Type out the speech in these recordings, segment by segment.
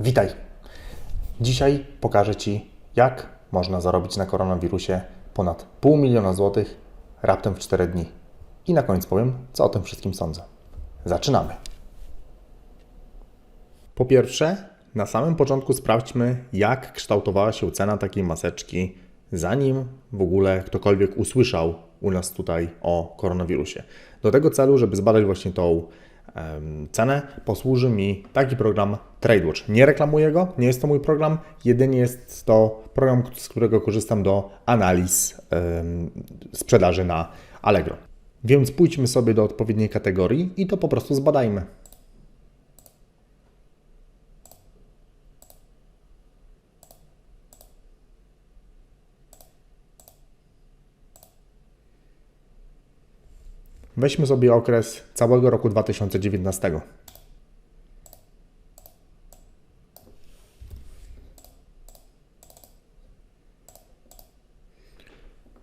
Witaj! Dzisiaj pokażę Ci, jak można zarobić na koronawirusie ponad pół miliona złotych raptem w 4 dni. I na koniec powiem, co o tym wszystkim sądzę. Zaczynamy! Po pierwsze, na samym początku sprawdźmy, jak kształtowała się cena takiej maseczki, zanim w ogóle ktokolwiek usłyszał u nas tutaj o koronawirusie. Do tego celu, żeby zbadać właśnie tą cenę, posłuży mi taki program TradeWatch. Nie reklamuję go, nie jest to mój program, jedynie jest to program, z którego korzystam do analiz sprzedaży na Allegro. Więc pójdźmy sobie do odpowiedniej kategorii i to po prostu zbadajmy. Weźmy sobie okres całego roku 2019.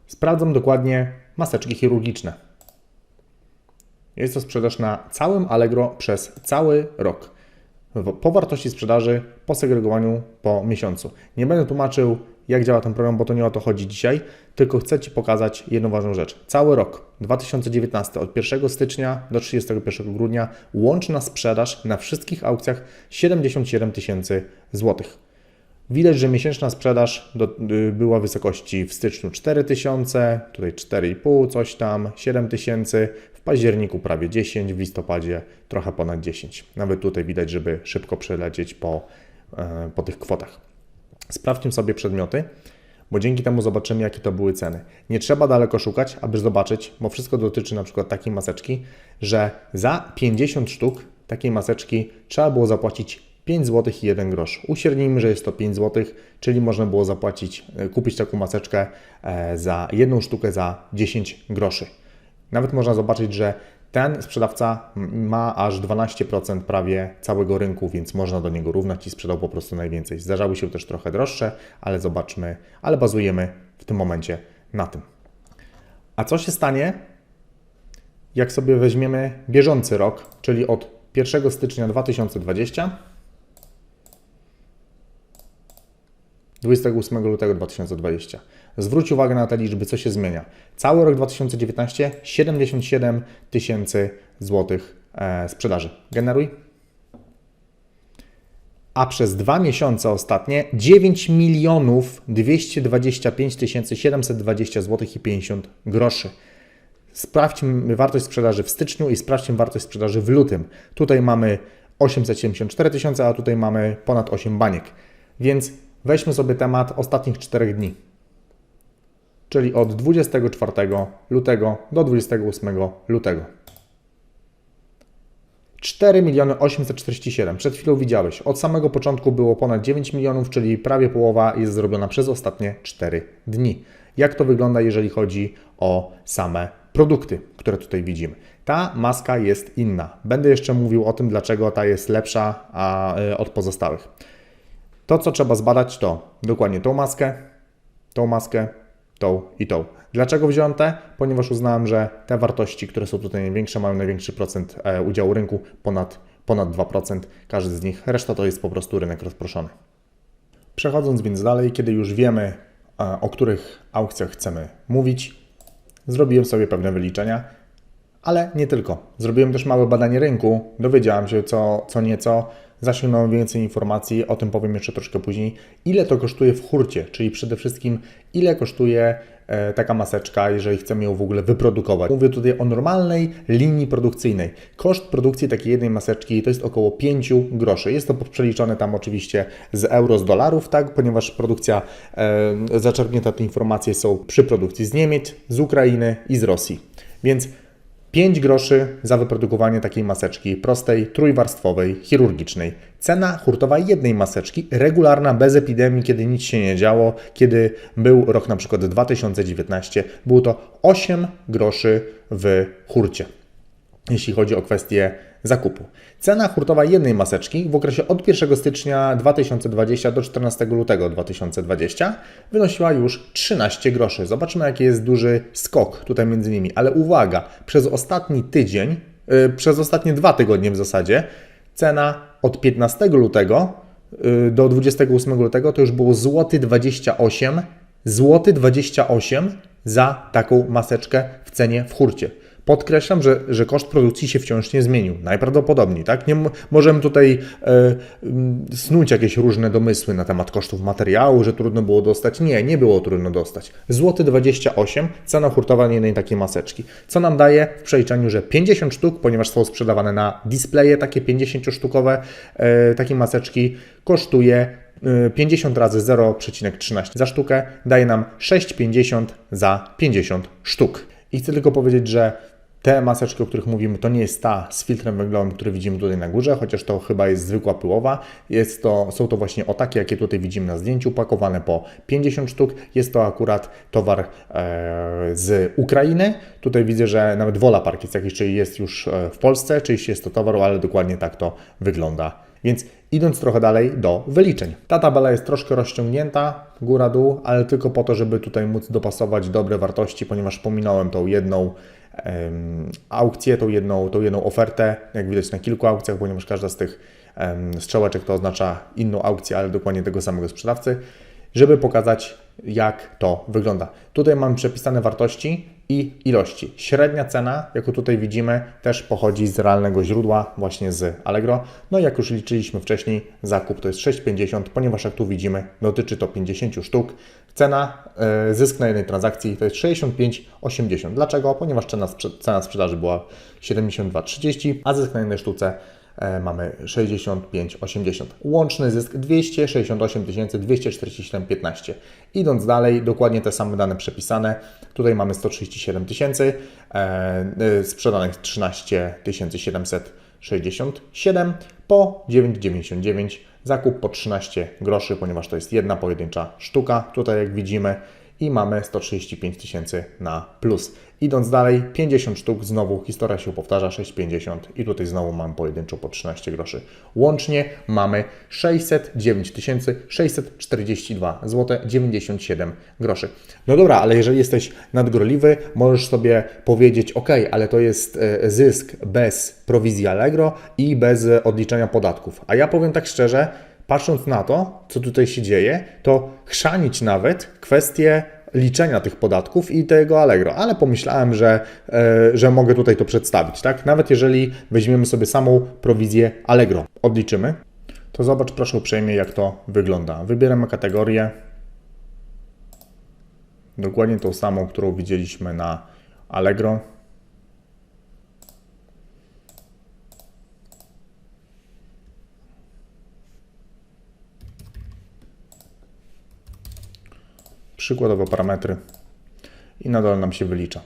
Sprawdzam dokładnie maseczki chirurgiczne. Jest to sprzedaż na całym Allegro przez cały rok. Po wartości sprzedaży, po segregowaniu po miesiącu. Nie będę tłumaczył, jak działa ten program, bo to nie o to chodzi dzisiaj, tylko chcę Ci pokazać jedną ważną rzecz. Cały rok 2019 od 1 stycznia do 31 grudnia łączna sprzedaż na wszystkich aukcjach 77 tysięcy złotych. Widać, że miesięczna sprzedaż do, y, była wysokości w styczniu 4000, tutaj 4,5, coś tam, 7000, w październiku prawie 10, w listopadzie trochę ponad 10. Nawet tutaj widać, żeby szybko przelecieć po, e, po tych kwotach. Sprawdźmy sobie przedmioty, bo dzięki temu zobaczymy, jakie to były ceny. Nie trzeba daleko szukać, aby zobaczyć, bo wszystko dotyczy na przykład takiej maseczki, że za 50 sztuk takiej maseczki trzeba było zapłacić 5 zł i 1 grosz. Uśrednijmy, że jest to 5 zł, czyli można było zapłacić, e, kupić taką maseczkę e, za jedną sztukę za 10 groszy. Nawet można zobaczyć, że ten sprzedawca ma aż 12% prawie całego rynku, więc można do niego równać i sprzedał po prostu najwięcej. Zdarzały się też trochę droższe, ale zobaczmy, ale bazujemy w tym momencie na tym. A co się stanie, jak sobie weźmiemy bieżący rok, czyli od 1 stycznia 2020 28 lutego 2020. Zwróć uwagę na te liczby, co się zmienia. Cały rok 2019 77 tysięcy złotych e, sprzedaży. Generuj. A przez dwa miesiące ostatnie 9 milionów 225 tysięcy 720 zł i 50 groszy. Sprawdźmy wartość sprzedaży w styczniu i sprawdźmy wartość sprzedaży w lutym. Tutaj mamy 874 tysiące, a tutaj mamy ponad 8 baniek. Więc weźmy sobie temat ostatnich 4 dni. Czyli od 24 lutego do 28 lutego. 4 miliony 847. Przed chwilą widziałeś. Od samego początku było ponad 9 milionów, czyli prawie połowa jest zrobiona przez ostatnie 4 dni. Jak to wygląda, jeżeli chodzi o same produkty, które tutaj widzimy? Ta maska jest inna. Będę jeszcze mówił o tym, dlaczego ta jest lepsza a, y, od pozostałych. To, co trzeba zbadać, to dokładnie tą maskę, tą maskę, tą i tą. Dlaczego wziąłem te? Ponieważ uznałem, że te wartości, które są tutaj największe, mają największy procent e, udziału rynku, ponad, ponad 2%. Każdy z nich, reszta to jest po prostu rynek rozproszony. Przechodząc więc dalej, kiedy już wiemy, e, o których aukcjach chcemy mówić, zrobiłem sobie pewne wyliczenia, ale nie tylko. Zrobiłem też małe badanie rynku, dowiedziałem się co, co nieco, zasięgnąłem więcej informacji, o tym powiem jeszcze troszkę później. Ile to kosztuje w hurcie, czyli przede wszystkim ile kosztuje e, taka maseczka, jeżeli chcemy ją w ogóle wyprodukować. Mówię tutaj o normalnej linii produkcyjnej. Koszt produkcji takiej jednej maseczki to jest około 5 groszy. Jest to przeliczone tam oczywiście z euro, z dolarów, tak, ponieważ produkcja, e, zaczerpnięte te informacje są przy produkcji z Niemiec, z Ukrainy i z Rosji. Więc 5 groszy za wyprodukowanie takiej maseczki prostej, trójwarstwowej, chirurgicznej. Cena hurtowa jednej maseczki, regularna, bez epidemii, kiedy nic się nie działo, kiedy był rok na przykład 2019, było to 8 groszy w hurcie jeśli chodzi o kwestię zakupu. Cena hurtowa jednej maseczki w okresie od 1 stycznia 2020 do 14 lutego 2020 wynosiła już 13 groszy. Zobaczmy, jaki jest duży skok tutaj między nimi. Ale uwaga, przez ostatni tydzień, yy, przez ostatnie dwa tygodnie w zasadzie, cena od 15 lutego y, do 28 lutego to już było złoty 28, złoty 28 za taką maseczkę w cenie w hurcie. Podkreślam, że, że koszt produkcji się wciąż nie zmienił. Najprawdopodobniej, tak? Nie możemy tutaj e, snuć jakieś różne domysły na temat kosztów materiału, że trudno było dostać. Nie, nie było trudno dostać. Złoty 28, cena hurtowa jednej takiej maseczki. Co nam daje w przeliczeniu, że 50 sztuk, ponieważ są sprzedawane na displeje takie 50-sztukowe, e, takie maseczki, kosztuje e, 50 razy 0,13 za sztukę daje nam 6,50 za 50 sztuk. I chcę tylko powiedzieć, że te maseczki, o których mówimy, to nie jest ta z filtrem węglowym, który widzimy tutaj na górze, chociaż to chyba jest zwykła pyłowa. Jest to, są to właśnie o takie, jakie tutaj widzimy na zdjęciu, pakowane po 50 sztuk. Jest to akurat towar e, z Ukrainy. Tutaj widzę, że nawet Wola Park jest jakiś, czyli jest już e, w Polsce, czyli jest to towar, ale dokładnie tak to wygląda. Więc idąc trochę dalej do wyliczeń. Ta tabela jest troszkę rozciągnięta, góra-dół, ale tylko po to, żeby tutaj móc dopasować dobre wartości, ponieważ pominąłem tą jedną aukcję, tą jedną, tą jedną ofertę, jak widać na kilku aukcjach, ponieważ każda z tych strzałeczek to oznacza inną aukcję, ale dokładnie tego samego sprzedawcy, żeby pokazać, jak to wygląda. Tutaj mamy przepisane wartości i ilości. Średnia cena, jak tutaj widzimy, też pochodzi z realnego źródła, właśnie z Allegro. No i jak już liczyliśmy wcześniej, zakup to jest 6,50, ponieważ jak tu widzimy, dotyczy to 50 sztuk. Cena, e, zysk na jednej transakcji to jest 65,80. Dlaczego? Ponieważ cena, sprze- cena sprzedaży była 72,30, a zysk na jednej sztuce mamy 65,80. Łączny zysk 268 247,15. Idąc dalej, dokładnie te same dane przepisane. Tutaj mamy 137 tysięcy, e, e, sprzedanych 13 767 po 9,99. Zakup po 13 groszy, ponieważ to jest jedna pojedyncza sztuka, tutaj jak widzimy. I mamy 135 tysięcy na plus. Idąc dalej, 50 sztuk, znowu historia się powtarza, 6,50 i tutaj znowu mam pojedynczo po 13 groszy. Łącznie mamy 609 642 zł 97 groszy. No dobra, ale jeżeli jesteś nadgorliwy, możesz sobie powiedzieć, ok, ale to jest e, zysk bez prowizji Allegro i bez odliczenia podatków. A ja powiem tak szczerze, patrząc na to, co tutaj się dzieje, to chrzanić nawet kwestię liczenia tych podatków i tego Allegro, ale pomyślałem, że, e, że mogę tutaj to przedstawić, tak? Nawet jeżeli weźmiemy sobie samą prowizję Allegro, odliczymy, to zobacz proszę uprzejmie, jak to wygląda. Wybieramy kategorię, dokładnie tą samą, którą widzieliśmy na Allegro. Przykładowo parametry i nadal nam się wylicza.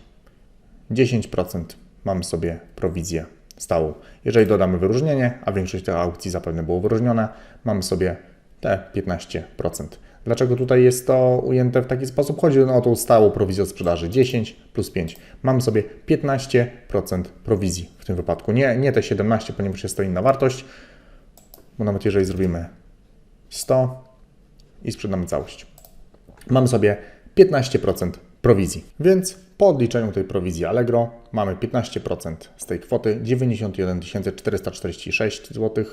10% mamy sobie prowizję stałą. Jeżeli dodamy wyróżnienie, a większość tych aukcji zapewne było wyróżnione, mamy sobie te 15%. Dlaczego tutaj jest to ujęte w taki sposób? Chodzi o tą stałą prowizję od sprzedaży 10 plus 5. Mamy sobie 15% prowizji w tym wypadku. Nie, nie te 17, ponieważ jest to inna wartość, bo nawet jeżeli zrobimy 100 i sprzedamy całość mamy sobie 15% prowizji. Więc po odliczeniu tej prowizji Allegro mamy 15% z tej kwoty 91 446 zł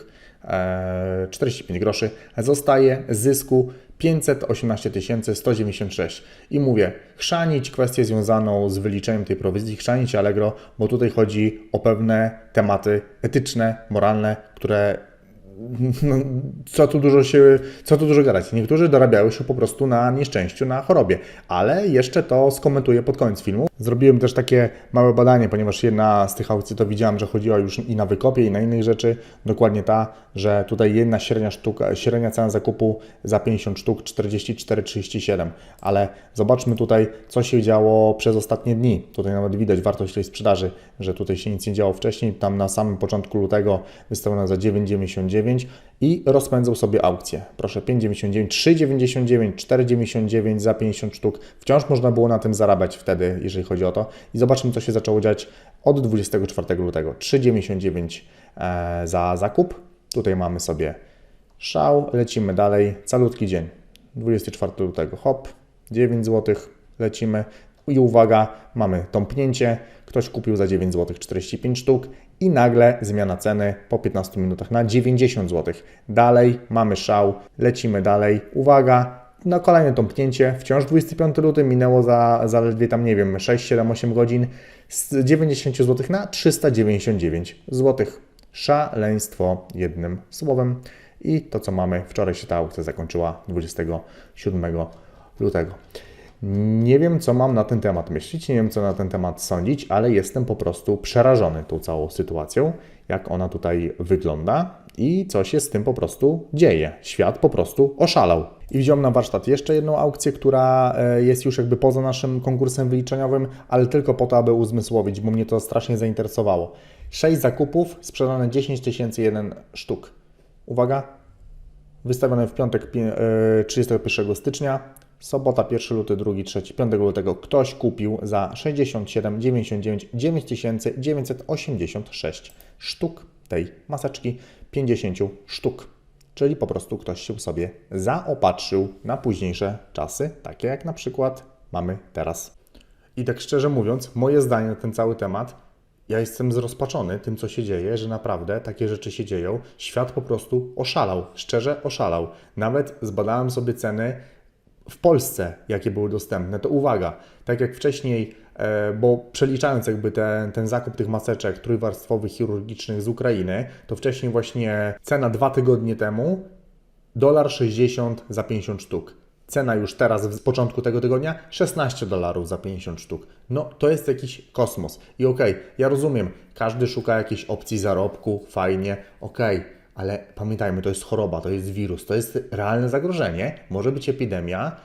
45 groszy. Zostaje zysku 518 196. I mówię, chrzanić kwestię związaną z wyliczeniem tej prowizji, chrzanić Allegro, bo tutaj chodzi o pewne tematy etyczne, moralne, które co tu dużo się, co tu dużo gadać. Niektórzy dorabiają się po prostu na nieszczęściu, na chorobie, ale jeszcze to skomentuję pod koniec filmu. Zrobiłem też takie małe badanie, ponieważ jedna z tych aukcji to widziałem, że chodziła już i na wykopie, i na innych rzeczy. Dokładnie ta, że tutaj jedna średnia sztuka, średnia cena zakupu za 50 sztuk 44,37. Ale zobaczmy tutaj, co się działo przez ostatnie dni. Tutaj nawet widać wartość tej sprzedaży, że tutaj się nic nie działo wcześniej. Tam na samym początku lutego wystawiona za 9,99 i rozpędzał sobie aukcję. Proszę, 5,99, 3,99, 4,99 za 50 sztuk. Wciąż można było na tym zarabiać wtedy, jeżeli chodzi o to. I zobaczmy, co się zaczęło dziać od 24 lutego. 3,99 e, za zakup. Tutaj mamy sobie szał, lecimy dalej. Calutki dzień. 24 lutego, hop, 9 zł, lecimy. I uwaga, mamy tąpnięcie, ktoś kupił za 9 zł 45 sztuk i nagle zmiana ceny po 15 minutach na 90 zł. Dalej mamy szał, lecimy dalej. Uwaga, na kolejne tąpnięcie, wciąż 25 luty, minęło za zaledwie tam, nie wiem, 6, 7, 8 godzin, z 90 zł na 399 zł. Szaleństwo jednym słowem. I to, co mamy, wczoraj się ta aukcja zakończyła 27 lutego. Nie wiem, co mam na ten temat myśleć, nie wiem, co na ten temat sądzić, ale jestem po prostu przerażony tą całą sytuacją, jak ona tutaj wygląda i co się z tym po prostu dzieje. Świat po prostu oszalał. I wziąłem na warsztat jeszcze jedną aukcję, która e, jest już jakby poza naszym konkursem wyliczeniowym, ale tylko po to, aby uzmysłowić, bo mnie to strasznie zainteresowało. 6 zakupów, sprzedane 10 tysięcy jeden sztuk. Uwaga, wystawione w piątek pi- e, 31 stycznia, sobota 1 luty, 2, 3, 5 lutego ktoś kupił za 67,99 9986 sztuk tej maseczki, 50 sztuk. Czyli po prostu ktoś się sobie zaopatrzył na późniejsze czasy, takie jak na przykład mamy teraz. I tak szczerze mówiąc, moje zdanie na ten cały temat, ja jestem zrozpaczony tym, co się dzieje, że naprawdę takie rzeczy się dzieją. Świat po prostu oszalał, szczerze oszalał. Nawet zbadałem sobie ceny w Polsce, jakie były dostępne, to uwaga, tak jak wcześniej, e, bo przeliczając jakby ten, ten zakup tych maseczek trójwarstwowych, chirurgicznych z Ukrainy, to wcześniej właśnie cena dwa tygodnie temu, dolar 60 za 50 sztuk. Cena już teraz, z początku tego tygodnia, 16 dolarów za 50 sztuk. No to jest jakiś kosmos. I okej, ja rozumiem, każdy szuka jakiejś opcji zarobku, fajnie, okej, ale pamiętajmy, to jest choroba, to jest wirus, to jest realne zagrożenie, może być epidemia,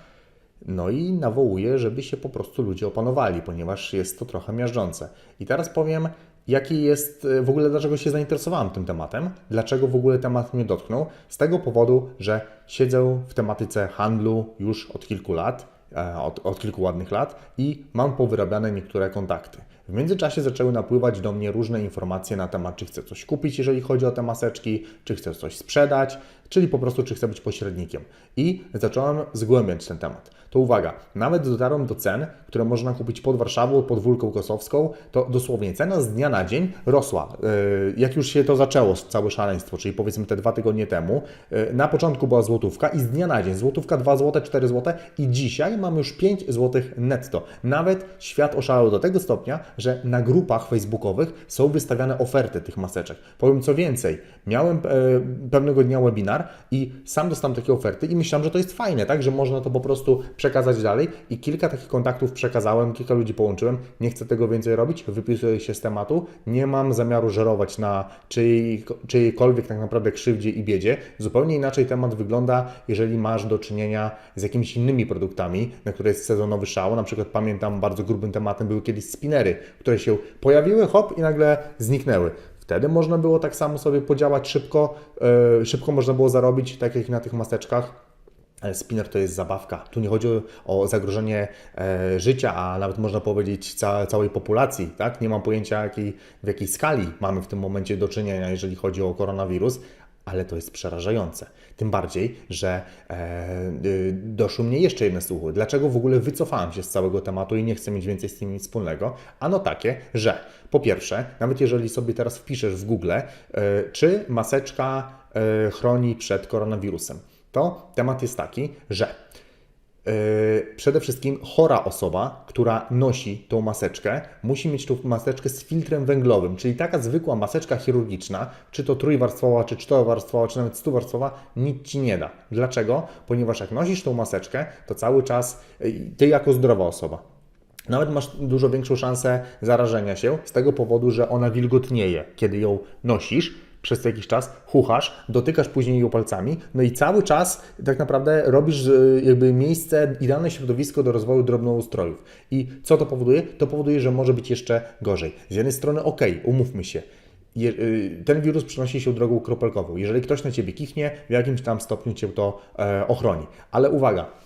no i nawołuje, żeby się po prostu ludzie opanowali, ponieważ jest to trochę miażdżące. I teraz powiem, jaki jest w ogóle, dlaczego się zainteresowałem tym tematem, dlaczego w ogóle temat mnie dotknął. Z tego powodu, że siedzę w tematyce handlu już od kilku lat, e, od, od kilku ładnych lat i mam powyrabiane niektóre kontakty. W międzyczasie zaczęły napływać do mnie różne informacje na temat, czy chcę coś kupić, jeżeli chodzi o te maseczki, czy chcę coś sprzedać, czyli po prostu, czy chcę być pośrednikiem. I zacząłem zgłębiać ten temat. To uwaga, nawet dotarłem do cen, które można kupić pod Warszawą, pod Wólką Kosowską, to dosłownie cena z dnia na dzień rosła. Yy, Jak już się to zaczęło, całe szaleństwo, czyli powiedzmy te dwa tygodnie temu, yy, na początku była złotówka i z dnia na dzień złotówka 2 zł, 4 zł i dzisiaj mamy już 5 zł netto. Nawet świat oszalał do tego stopnia, że na grupach facebookowych są wystawiane oferty tych maseczek. Powiem co więcej, miałem e, pewnego dnia webinar i sam dostałem takie oferty i myślałem, że to jest fajne, tak, że można to po prostu przekazać dalej i kilka takich kontaktów przekazałem, kilka ludzi połączyłem, nie chcę tego więcej robić, wypisuję się z tematu, nie mam zamiaru żerować na czyjej, czyjejkolwiek tak naprawdę krzywdzie i biedzie. Zupełnie inaczej temat wygląda, jeżeli masz do czynienia z jakimiś innymi produktami, na które jest sezonowy szał, na przykład pamiętam bardzo grubym tematem były kiedyś spinery, które się pojawiły, hop i nagle zniknęły. Wtedy można było tak samo sobie podziałać szybko, yy, szybko można było zarobić, tak jak na tych maseczkach. Ale spinner to jest zabawka. Tu nie chodzi o zagrożenie e, życia, a nawet można powiedzieć ca całej populacji. Tak? Nie mam pojęcia, w jakiej skali mamy w tym momencie do czynienia, jeżeli chodzi o koronawirus, ale to jest przerażające. Tym bardziej, że e, y, doszły mnie jeszcze jedne słuchy. Dlaczego w ogóle wycofałem się z całego tematu i nie chcę mieć więcej z tym nic wspólnego? Ano takie, że po pierwsze, nawet jeżeli sobie teraz wpiszesz w Google, e, czy maseczka e, chroni przed koronawirusem, to temat jest taki, że przede wszystkim chora osoba, która nosi tą maseczkę, musi mieć tą maseczkę z filtrem węglowym, czyli taka zwykła maseczka chirurgiczna, czy to trójwarstwowa, czy czterowarstwowa, czy nawet stuwarstwowa, nic Ci nie da. Dlaczego? Ponieważ jak nosisz tą maseczkę, to cały czas yy, Ty jako zdrowa osoba, nawet masz dużo większą szansę zarażenia się z tego powodu, że ona wilgotnieje, kiedy ją nosisz przez jakiś czas, chuchasz, dotykasz później ją palcami, no i cały czas tak naprawdę robisz y, jakby miejsce, idealne środowisko do rozwoju drobnoustrojów. I co to powoduje? To powoduje, że może być jeszcze gorzej. Z jednej strony, ok, umówmy się, y, ten wirus przenosi się drogą kropelkową. Jeżeli ktoś na Ciebie kichnie, w jakimś tam stopniu Cię to e, ochroni. Ale uwaga, e,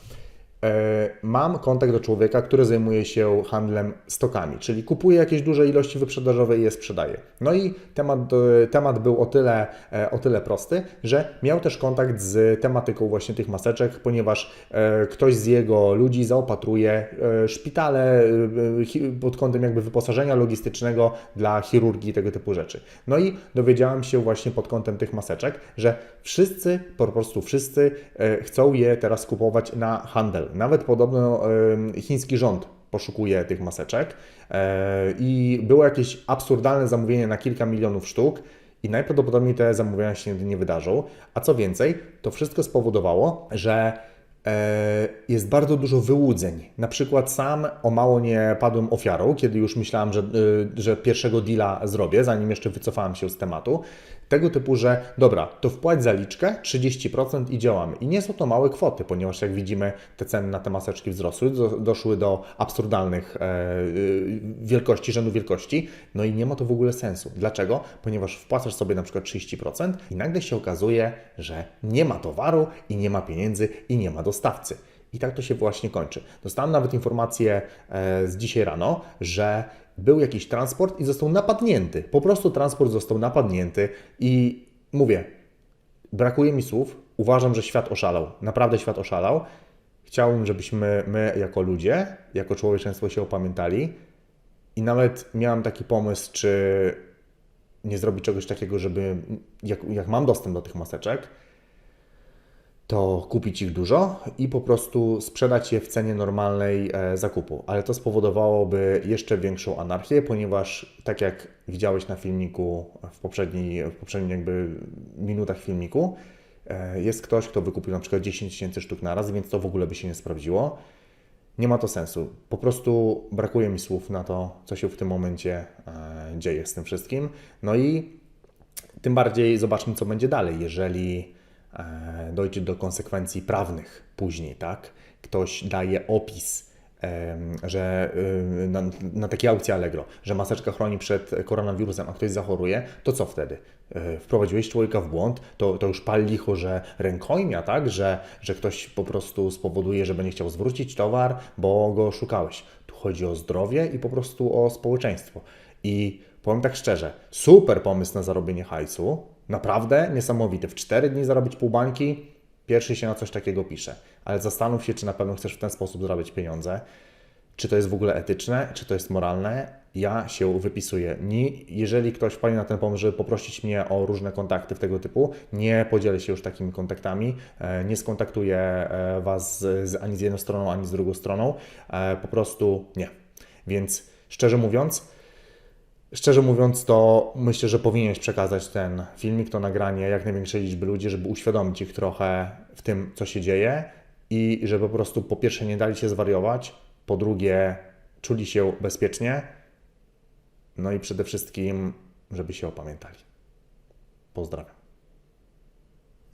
mam kontakt do człowieka, który zajmuje się handlem stokami, czyli kupuje jakieś duże ilości wyprzedażowe i je sprzedaje. No i temat, e, temat był o tyle, e, o tyle prosty, że miał też kontakt z tematyką właśnie tych maseczek, ponieważ e, ktoś z jego ludzi zaopatruje e, szpitale e, pod kątem jakby wyposażenia logistycznego dla chirurgii tego typu rzeczy. No i dowiedziałem się właśnie pod kątem tych maseczek, że wszyscy, po prostu wszyscy e, chcą je teraz kupować na handel. Nawet podobno chiński rząd poszukuje tych maseczek e, i było jakieś absurdalne zamówienie na kilka milionów sztuk i najprawdopodobniej te zamówienia się nigdy nie wydarzą. A co więcej, to wszystko spowodowało, że e, jest bardzo dużo wyłudzeń. Na przykład sam o mało nie padłem ofiarą, kiedy już myślałem, że, y, że pierwszego deala zrobię, zanim jeszcze wycofałem się z tematu. Tego typu, że dobra, to wpłać zaliczkę 30% i działamy. I nie są to małe kwoty, ponieważ jak widzimy, te ceny na te maseczki wzrosły, do, doszły do absurdalnych e, y, wielkości, rzędu wielkości. No i nie ma to w ogóle sensu. Dlaczego? Ponieważ wpłacasz sobie na przykład 30% i nagle się okazuje, że nie ma towaru i nie ma pieniędzy i nie ma dostawcy. I tak to się właśnie kończy. Dostałem nawet informację e, z dzisiaj rano, że był jakiś transport i został napadnięty. Po prostu transport został napadnięty i mówię, brakuje mi słów. Uważam, że świat oszalał. Naprawdę świat oszalał. Chciałbym, żebyśmy my jako ludzie, jako człowieczeństwo się opamiętali. I nawet miałem taki pomysł, czy nie zrobić czegoś takiego, żeby jak, jak mam dostęp do tych maseczek, to kupić ich dużo i po prostu sprzedać je w cenie normalnej e, zakupu. Ale to spowodowałoby jeszcze większą anarchię, ponieważ tak jak widziałeś na filmiku w poprzedniej, w poprzednich jakby minutach filmiku, e, jest ktoś, kto wykupił na przykład 10 tysięcy sztuk na raz, więc to w ogóle by się nie sprawdziło. Nie ma to sensu. Po prostu brakuje mi słów na to, co się w tym momencie e, dzieje z tym wszystkim. No i tym bardziej zobaczmy, co będzie dalej, jeżeli dojdzie do konsekwencji prawnych później, tak? Ktoś daje opis, że y, na, na takiej aukcji Allegro, że maseczka chroni przed koronawirusem, a ktoś zachoruje, to co wtedy? E, Wprowadziłeś człowieka w błąd, to, to już pal licho, że rękojmia, tak? Że, że ktoś po prostu spowoduje, że będzie chciał zwrócić towar, bo go szukałeś. Tu chodzi o zdrowie i po prostu o społeczeństwo. I powiem tak szczerze, super pomysł na zarobienie hajsu, naprawdę niesamowity. W 4 dni zarobić pół bańki, pierwszy się na coś takiego pisze. Ale zastanów się, czy na pewno chcesz w ten sposób zarabiać pieniądze. Czy to jest w ogóle etyczne, czy to jest moralne? Ja się wypisuję. Nie, jeżeli ktoś wpadnie na ten pomysł, żeby poprosić mnie o różne kontakty w tego typu, nie podzielę się już takimi kontaktami, e, nie skontaktuję e, Was z, ani z jedną stroną, ani z drugą stroną. E, Po prostu nie. Więc szczerze mówiąc, Szczerze mówiąc, to myślę, że powinieneś przekazać ten filmik, to nagranie jak największej liczby ludzi, żeby uświadomić ich trochę w tym, co się dzieje i żeby po prostu po pierwsze nie dali się zwariować, po drugie czuli się bezpiecznie, no i przede wszystkim, żeby się opamiętali. Pozdrawiam.